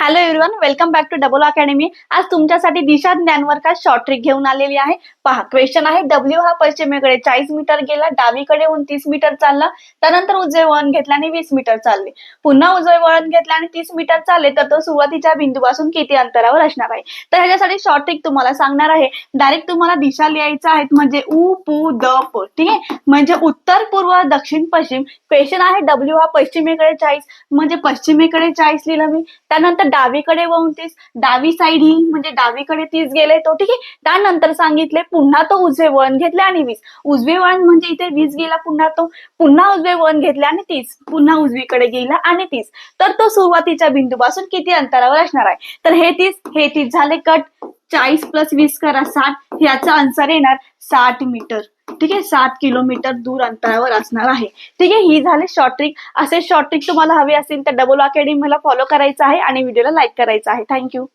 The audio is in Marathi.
Hello everyone welcome back to double academy आज तुमच्यासाठी दिशा ज्ञानवर का शॉर्ट ट्रिक घेऊन आलेली आहे? पहा क्वेश्चन आहे. डब्ल्यू हा पश्चिमेकडे चाळीस मीटर गेला. डावीकडे उनतीस मीटर चालला. त्यानंतर उजवे वळण घेतल्याने आणि वीस मीटर चालले. पुन्हा उजवे वळण घेतले आणि तीस मीटर चालले तर तो सुरुवातीच्या बिंदूपासून किती अंतरावर असणार आहे? तर ह्याच्यासाठी शॉर्ट ट्रिक तुम्हाला सांगणार आहे. डायरेक्ट तुम्हाला दिशा लिहायचा आहेत म्हणजे उ पू द प ठीक आहे? म्हणजे उत्तर पूर्व दक्षिण पश्चिम. क्वेश्चन आहे डब्ल्यू हा पश्चिमेकडे चाळीस म्हणजे पश्चिमेकडे चाळीस लिहिलं मी. त्यानंतर डावीकडे वळून तीस डावी साईड ही म्हणजे डावीकडे तीस गेले तो ठीक आहे? त्यानंतर सांगितले पुन्हा तो उजवे वळण घेतले आणि वीस. उजवे वळण म्हणजे इथे वीस गेला पुन्हा तो पुन्हा उजवे वळण घेतले आणि तीस. पुन्हा उजवीकडे गेला आणि तीस. तर तो सुरुवातीच्या बिंदूपासून किती अंतरावर असणार आहे? तर हे तीस हे तीस झाले कट. चाळीस प्लस वीस करा साठ. याचा आन्सर येणार साठ मीटर. ठीक आहे? सात किलोमीटर दूर अंतरावर असणार आहे. ठीक आहे? ही झाले शॉर्ट ट्रिक असे शॉर्ट ट्रिक तुम्हाला हवे असेल तर डबल अकॅडमीला फॉलो करायचं आहे आणि व्हिडिओला लाईक करायचं आहे. थँक्यू